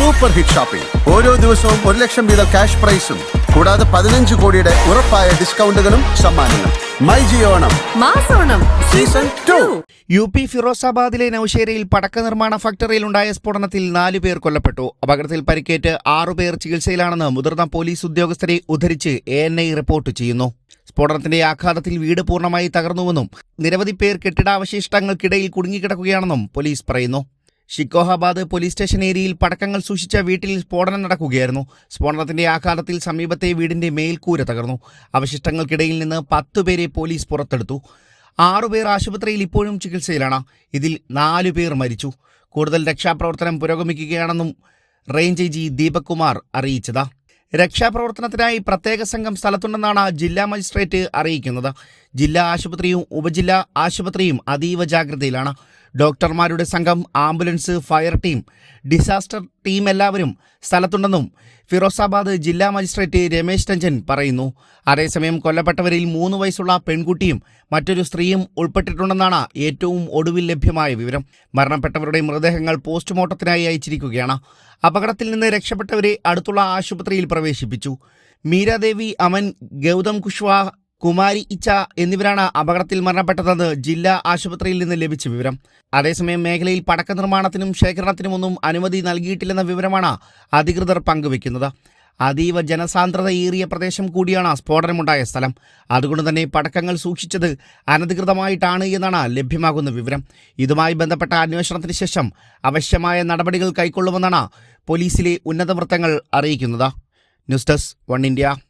Super hit shopping ഓരോ ദിവസവും ഒരു ലക്ഷം വീതം ക്യാഷ് പ്രൈസും കൂടാതെ പതിനഞ്ച് കോടിയുടെ ഉറപ്പായ ഡിസ്കൗണ്ടുകളും സമ്മാനങ്ങളും. മൈ ജിയോണം മാസോണം സീസൺ ടു. യു പി ഫിറോസാബാദിലെ നൌഷേരയിൽ പടക്ക നിർമ്മാണ ഫാക്ടറിയിൽ ഉണ്ടായ സ്ഫോടനത്തിൽ നാലു പേർ കൊല്ലപ്പെട്ടു. അപകടത്തിൽ പരിക്കേറ്റ് ആറുപേർ ചികിത്സയിലാണെന്ന് മുതിർന്ന പോലീസ് ഉദ്യോഗസ്ഥരെ ഉദ്ധരിച്ച് എ എൻ ഐ റിപ്പോർട്ട് ചെയ്യുന്നു. സ്ഫോടനത്തിന്റെ ആഘാതത്തിൽ വീട് പൂർണമായി തകർന്നുവെന്നും നിരവധി പേർ കെട്ടിടാവശിഷ്ടങ്ങൾക്കിടയിൽ കുടുങ്ങിക്കിടക്കുകയാണെന്നും പോലീസ് പറയുന്നു. ഷിക്കോഹാബാദ് പോലീസ് സ്റ്റേഷൻ ഏരിയയിൽ പടക്കങ്ങൾ സൂക്ഷിച്ച വീട്ടിൽ സ്ഫോടനം നടക്കുകയായിരുന്നു. സ്ഫോടനത്തിന്റെ ആഘാതത്തിൽ സമീപത്തെ വീടിന്റെ മേൽക്കൂര തകർന്നു. അവശിഷ്ടങ്ങൾക്കിടയിൽ നിന്ന് പത്തുപേരെ പോലീസ് പുറത്തെടുത്തു. ആറുപേർ ആശുപത്രിയിൽ ഇപ്പോഴും ചികിത്സയിലാണ്. ഇതിൽ നാലുപേർ മരിച്ചു. കൂടുതൽ രക്ഷാപ്രവർത്തനം പുരോഗമിക്കുകയാണെന്നും റേഞ്ച് ജി ദീപക് കുമാർ അറിയിച്ചത്. രക്ഷാപ്രവർത്തനത്തിനായി പ്രത്യേക സംഘം സ്ഥലത്തുണ്ടെന്നാണ് ജില്ലാ മജിസ്ട്രേറ്റ് അറിയിക്കുന്നത്. ജില്ലാ ആശുപത്രിയും ഉപജില്ലാ ആശുപത്രിയും അതീവ ജാഗ്രതയിലാണ്. ഡോക്ടർമാരുടെ സംഘം ambulance fire team disaster team എല്ലാവരും സ്ഥലത്തുണ്ടെന്നും ഫിറോസാബാദ് ജില്ലാ മജിസ്ട്രേറ്റ് രമേശ് രഞ്ജൻ പറയുന്നു. അതേസമയം കൊല്ലപ്പെട്ടവരിൽ മൂന്ന് വയസ്സുള്ള പെൺകുട്ടിയും മറ്റൊരു സ്ത്രീയും ഉൾപ്പെട്ടിട്ടുണ്ടെന്നാണ് ഏറ്റവും ഒടുവിൽ ലഭ്യമായ വിവരം. മരണപ്പെട്ടവരുടെ മൃതദേഹങ്ങൾ പോസ്റ്റ്മോർട്ടത്തിനായി അയച്ചിരിക്കുകയാണ്. അപകടത്തിൽ നിന്ന് രക്ഷപ്പെട്ടവരെ അടുത്തുള്ള ആശുപത്രിയിൽ പ്രവേശിപ്പിച്ചു. മീരാദേവി അമൻ ഗൗതം കുഷ്വാഹ കുമാരി ഇച്ച എന്നിവരാണ് അപകടത്തിൽ മരണപ്പെട്ടതെന്ന് ജില്ലാ ആശുപത്രിയിൽ നിന്ന് ലഭിച്ച വിവരം. അതേസമയം മേഖലയിൽ പടക്ക നിർമ്മാണത്തിനും ശേഖരണത്തിനുമൊന്നും അനുമതി നൽകിയിട്ടില്ലെന്ന വിവരമാണ് അധികൃതർ പങ്കുവെക്കുന്നത് അതീവ ജനസാന്ദ്രതയേറിയ പ്രദേശം കൂടിയാണ് സ്ഫോടനമുണ്ടായ സ്ഥലം. അതുകൊണ്ട് തന്നെ പടക്കങ്ങൾ സൂക്ഷിച്ചത് അനധികൃതമായിട്ടാണ് എന്നാണ് ലഭ്യമാകുന്ന വിവരം. ഇതുമായി ബന്ധപ്പെട്ട അന്വേഷണത്തിന് ശേഷം ആവശ്യമായ നടപടികൾ കൈക്കൊള്ളുമെന്നാണ് പോലീസിലെ ഉന്നത വൃത്തങ്ങൾ അറിയിക്കുന്നത്. News desk one India.